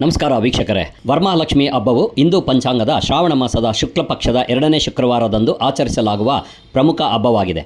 ನಮಸ್ಕಾರ ವೀಕ್ಷಕರೇ. ವರ್ಮಾಲಕ್ಷ್ಮಿ ಹಬ್ಬವು ಹಿಂದೂ ಪಂಚಾಂಗದ ಶ್ರಾವಣ ಮಾಸದ ಶುಕ್ಲ ಪಕ್ಷದ ಎರಡನೇ ಶುಕ್ರವಾರದಂದು ಆಚರಿಸಲಾಗುವ ಪ್ರಮುಖ ಹಬ್ಬವಾಗಿದೆ.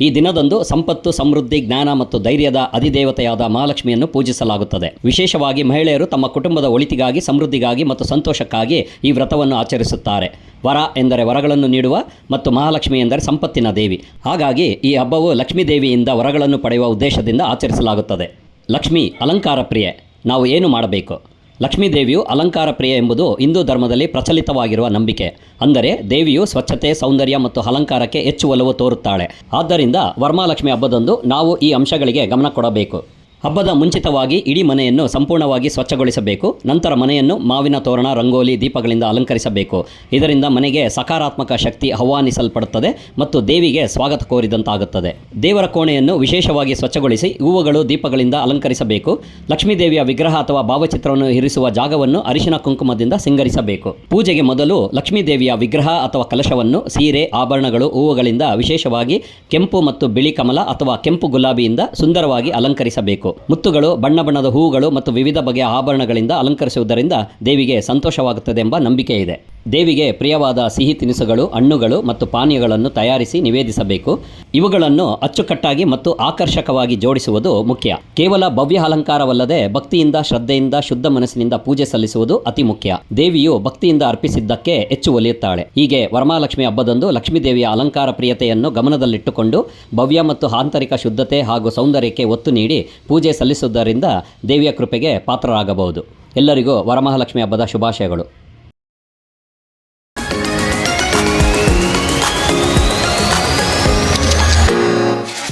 ಈ ದಿನದಂದು ಸಂಪತ್ತು, ಸಮೃದ್ಧಿ, ಜ್ಞಾನ ಮತ್ತು ಧೈರ್ಯದ ಅಧಿದೇವತೆಯಾದ ಮಹಾಲಕ್ಷ್ಮಿಯನ್ನು ಪೂಜಿಸಲಾಗುತ್ತದೆ. ವಿಶೇಷವಾಗಿ ಮಹಿಳೆಯರು ತಮ್ಮ ಕುಟುಂಬದ ಒಳಿತಿಗಾಗಿ, ಸಮೃದ್ಧಿಗಾಗಿ ಮತ್ತು ಸಂತೋಷಕ್ಕಾಗಿ ಈ ವ್ರತವನ್ನು ಆಚರಿಸುತ್ತಾರೆ. ವರ ಎಂದರೆ ವರಗಳನ್ನು ನೀಡುವ ಮತ್ತು ಮಹಾಲಕ್ಷ್ಮಿ ಎಂದರೆ ಸಂಪತ್ತಿನ ದೇವಿ. ಹಾಗಾಗಿ ಈ ಹಬ್ಬವು ಲಕ್ಷ್ಮೀ ದೇವಿಯಿಂದ ವರಗಳನ್ನು ಪಡೆಯುವ ಉದ್ದೇಶದಿಂದ ಆಚರಿಸಲಾಗುತ್ತದೆ. ಲಕ್ಷ್ಮಿ ಅಲಂಕಾರ ಪ್ರಿಯೆ, ನಾವು ಏನು ಮಾಡಬೇಕು? ಲಕ್ಷ್ಮೀ ದೇವಿಯು ಅಲಂಕಾರ ಪ್ರಿಯ ಎಂಬುದು ಹಿಂದೂ ಧರ್ಮದಲ್ಲಿ ಪ್ರಚಲಿತವಾಗಿರುವ ನಂಬಿಕೆ. ಅಂದರೆ ದೇವಿಯು ಸ್ವಚ್ಛತೆ, ಸೌಂದರ್ಯ ಮತ್ತು ಅಲಂಕಾರಕ್ಕೆ ಹೆಚ್ಚು ಒಲವು ತೋರುತ್ತಾಳೆ. ಆದ್ದರಿಂದ ವರ್ಮಾಲಕ್ಷ್ಮಿ ಹಬ್ಬದಂದು ನಾವು ಈ ಅಂಶಗಳಿಗೆ ಗಮನ ಕೊಡಬೇಕು. ಹಬ್ಬದ ಮುಂಚಿತವಾಗಿ ಇಡೀ ಮನೆಯನ್ನು ಸಂಪೂರ್ಣವಾಗಿ ಸ್ವಚ್ಛಗೊಳಿಸಬೇಕು. ನಂತರ ಮನೆಯನ್ನು ಮಾವಿನ ತೋರಣ, ರಂಗೋಲಿ, ದೀಪಗಳಿಂದ ಅಲಂಕರಿಸಬೇಕು. ಇದರಿಂದ ಮನೆಗೆ ಸಕಾರಾತ್ಮಕ ಶಕ್ತಿ ಆಹ್ವಾನಿಸಲ್ಪಡುತ್ತದೆ ಮತ್ತು ದೇವಿಗೆ ಸ್ವಾಗತ ಕೋರಿದಂತಾಗುತ್ತದೆ. ದೇವರ ಕೋಣೆಯನ್ನು ವಿಶೇಷವಾಗಿ ಸ್ವಚ್ಛಗೊಳಿಸಿ ಹೂವುಗಳು, ದೀಪಗಳಿಂದ ಅಲಂಕರಿಸಬೇಕು. ಲಕ್ಷ್ಮೀ ದೇವಿಯ ವಿಗ್ರಹ ಅಥವಾ ಭಾವಚಿತ್ರವನ್ನು ಇರಿಸುವ ಜಾಗವನ್ನು ಅರಿಶಿನ ಕುಂಕುಮದಿಂದ ಸಿಂಗರಿಸಬೇಕು. ಪೂಜೆಗೆ ಮೊದಲು ಲಕ್ಷ್ಮೀ ದೇವಿಯ ವಿಗ್ರಹ ಅಥವಾ ಕಲಶವನ್ನು ಸೀರೆ, ಆಭರಣಗಳು, ಹೂವುಗಳಿಂದ ವಿಶೇಷವಾಗಿ ಕೆಂಪು ಮತ್ತು ಬಿಳಿ ಕಮಲ ಅಥವಾ ಕೆಂಪು ಗುಲಾಬಿಯಿಂದ ಸುಂದರವಾಗಿ ಅಲಂಕರಿಸಬೇಕು. ಮುತ್ತುಗಳು ಬಣ್ಣ ಬಣ್ಣದ ಹೂವುಗಳು ಮತ್ತು ವಿವಿಧ ಬಗೆಯ ಆಭರಣಗಳಿಂದ ಅಲಂಕರಿಸುವುದರಿಂದ ದೇವಿಗೆ ಸಂತೋಷವಾಗುತ್ತದೆ ಎಂಬ ನಂಬಿಕೆ ಇದೆ ದೇವಿಗೆ ಪ್ರಿಯವಾದ ಸಿಹಿ ತಿನಿಸುಗಳು, ಹಣ್ಣುಗಳು ಮತ್ತು ಪಾನೀಯಗಳನ್ನು ತಯಾರಿಸಿ ನಿವೇದಿಸಬೇಕು. ಇವುಗಳನ್ನು ಅಚ್ಚುಕಟ್ಟಾಗಿ ಮತ್ತು ಆಕರ್ಷಕವಾಗಿ ಜೋಡಿಸುವುದು ಮುಖ್ಯ. ಕೇವಲ ಭವ್ಯ ಅಲಂಕಾರವಲ್ಲದೆ ಭಕ್ತಿಯಿಂದ, ಶ್ರದ್ಧೆಯಿಂದ, ಶುದ್ಧ ಮನಸ್ಸಿನಿಂದ ಪೂಜೆ ಸಲ್ಲಿಸುವುದು ಅತಿ ಮುಖ್ಯ. ದೇವಿಯು ಭಕ್ತಿಯಿಂದ ಅರ್ಪಿಸಿದ್ದಕ್ಕೆ ಹೆಚ್ಚು ಒಲಿಯುತ್ತಾಳೆ. ಹೀಗೆ ವರಮಹಾಲಕ್ಷ್ಮಿ ಹಬ್ಬದಂದು ಲಕ್ಷ್ಮೀ ದೇವಿಯ ಅಲಂಕಾರ ಪ್ರಿಯತೆಯನ್ನು ಗಮನದಲ್ಲಿಟ್ಟುಕೊಂಡು ಭವ್ಯ ಮತ್ತು ಆಂತರಿಕ ಶುದ್ಧತೆ ಹಾಗೂ ಸೌಂದರ್ಯಕ್ಕೆ ಒತ್ತು ನೀಡಿ ಪೂಜೆ ಸಲ್ಲಿಸುವುದರಿಂದ ದೇವಿಯ ಕೃಪೆಗೆ ಪಾತ್ರರಾಗಬಹುದು. ಎಲ್ಲರಿಗೂ ವರಮಹಾಲಕ್ಷ್ಮಿ ಹಬ್ಬದ ಶುಭಾಶಯಗಳು.